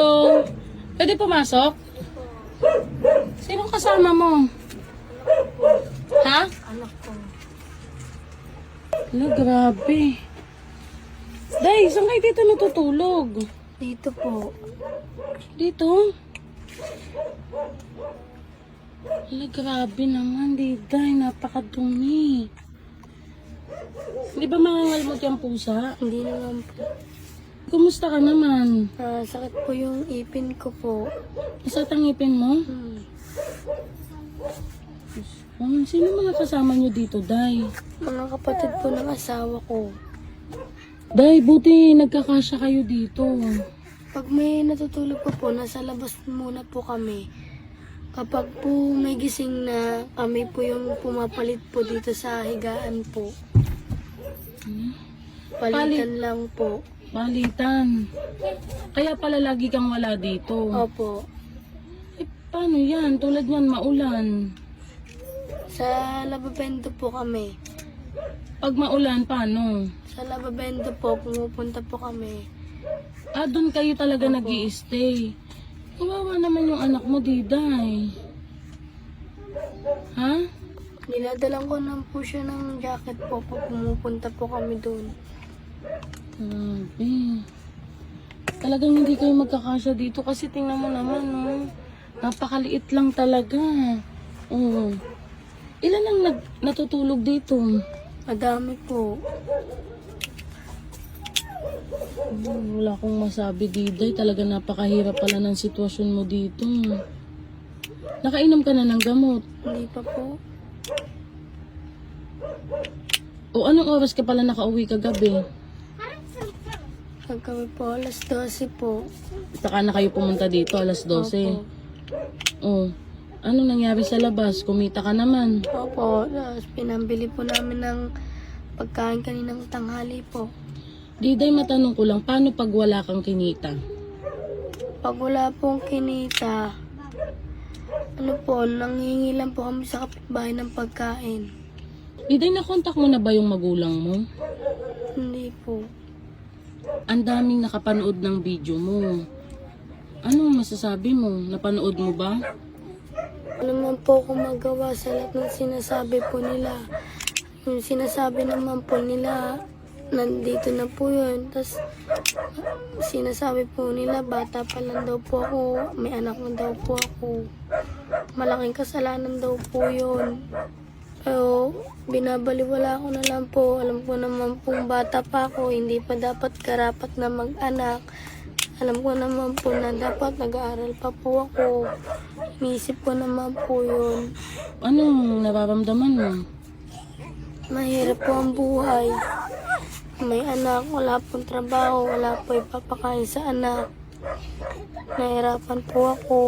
Hello. Pwede pumasok? Sino kasama mo? Ha? Anak ko. Ano, grabe. Day, saan kayo dito natutulog? Dito po. Dito? Hala, grabe naman, Diday. Napakadumi. Di ba mangangalmot yung pusa? Hindi naman po. Kumusta ka naman? Ah, sakit po yung ipin ko po. Nasa tangipin mo? Hmm. Um, sino mga kasama nyo dito, Day? Mga kapatid po ng asawa ko. Day, buti nagkakasya kayo dito. Pag may natutulog po po, nasa labas muna po kami. Kapag po may gising na, kami po yung pumapalit po dito sa higaan po. Palitan lang po. Balitan. Kaya pala lagi kang wala dito. Opo. Eh, paano yan? Tulad yan, maulan. Sa Lababendo po kami. Pag maulan, paano? Sa Lababendo po, pumupunta po kami. Ah, doon kayo talaga nag stay Kawawa naman yung anak mo, Diday. Ha? Niladalan ko lang po siya ng jacket po pag pumupunta po kami doon. Grabe. Talagang hindi kayo magkakasya dito kasi tingnan mo naman, no? Napakaliit lang talaga. Oo. Ilan lang nag natutulog dito? Madami po. Hmm, wala akong masabi, Diday. Talaga napakahirap pala ng sitwasyon mo dito. Nakainom ka na ng gamot. Hindi pa po. O anong oras ka pala nakauwi kagabi? Pag kami po, alas 12 po. Saka na kayo pumunta dito, alas 12. Opo. Oh. Anong nangyari sa labas? Kumita ka naman. Opo, tapos pinambili po namin ng pagkain kaninang tanghali po. Diday, matanong ko lang, paano pag wala kang kinita? Pag wala pong kinita, ano po, nanghingi lang po kami sa kapitbahay ng pagkain. Diday, nakontak mo na ba yung magulang mo? Hindi po. Ang daming nakapanood ng video mo. Anong masasabi mo? Napanood mo ba? Ano naman po ako magawa sa lahat ng sinasabi po nila. Yung sinasabi naman po nila, nandito na po yun. Tapos, sinasabi po nila, bata pa lang daw po ako, may anak na daw po ako. Malaking kasalanan daw po yun. Pero, binabaliwala ko na lang po. Alam ko naman pong bata pa ako, hindi pa dapat karapat na mag-anak. Alam ko naman po na dapat nag-aaral pa po ako. Iniisip ko naman po yun. Anong nararamdaman mo? Mahirap po ang buhay. May anak, wala pong trabaho, wala po ipapakain sa anak. Nahirapan po ako.